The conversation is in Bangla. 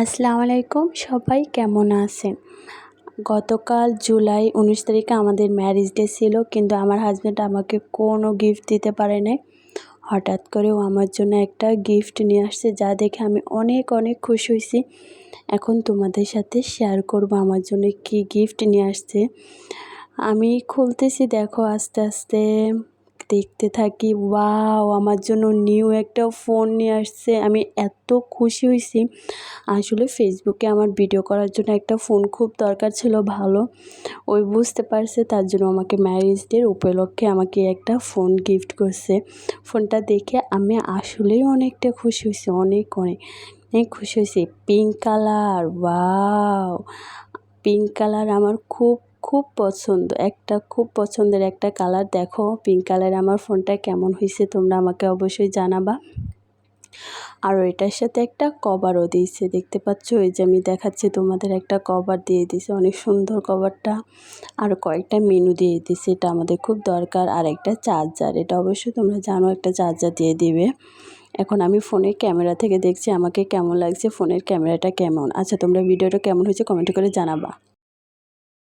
আসসালামু আলাইকুম, সবাই কেমন আছেন? গতকাল জুলাই উনিশ তারিখে আমাদের ম্যারেজ ডে ছিল, কিন্তু আমার হাজব্যান্ড আমাকে কোনো গিফট দিতে পারে নাই। হঠাৎ করেও আমার জন্য একটা গিফট নিয়ে আসছে, যা দেখে আমি অনেক অনেক খুশি হয়েছি। এখন তোমাদের সাথে শেয়ার করব আমার জন্য কি গিফট নিয়ে আসছে। আমি খুলতেছি, দেখো আস্তে আস্তে। দেখতে থাকি। ওয়াও, আমার জন্য নিউ একটা ফোন নিয়ে আসছে। আমি এত খুশি হয়েছি। আসলে ফেসবুকে আমার ভিডিও করার জন্য একটা ফোন খুব দরকার ছিল, ভালো। ওই বুঝতে পারছে, তার জন্য আমাকে ম্যারেজ ডের উপলক্ষে আমাকে একটা ফোন গিফট করছে। ফোনটা দেখে আমি আসলেই অনেকটা খুশি হয়েছি, অনেক অনেক অনেক খুশি হয়েছি। Pink colour wow! Pink colour আমার খুব খুব পছন্দ, একটা খুব পছন্দের একটা কালার। দেখো পিঙ্ক কালার আমার ফোনটা কেমন হয়েছে, তোমরা আমাকে অবশ্যই জানাবা। আর এটার সাথে একটা কভারও দিয়েছে, দেখতে পাচ্ছ? এই যে আমি দেখাচ্ছি, তোমাদের একটা কভার দিয়ে দিয়েছে, অনেক সুন্দর কভারটা আর কয়েকটা মেনু দিয়ে দিয়েছে, এটা আমাদের খুব দরকার। আর একটা চার্জার এটা অবশ্যই তোমরা জানো, একটা চার্জার দিয়ে দিবে। এখন আমি ফোনের ক্যামেরা থেকে দেখছি, আমাকে কেমন লাগছে ফোনের ক্যামেরাটা কেমন? আচ্ছা তোমরা ভিডিওটা কেমন হয়েছে কমেন্ট করে জানাবা।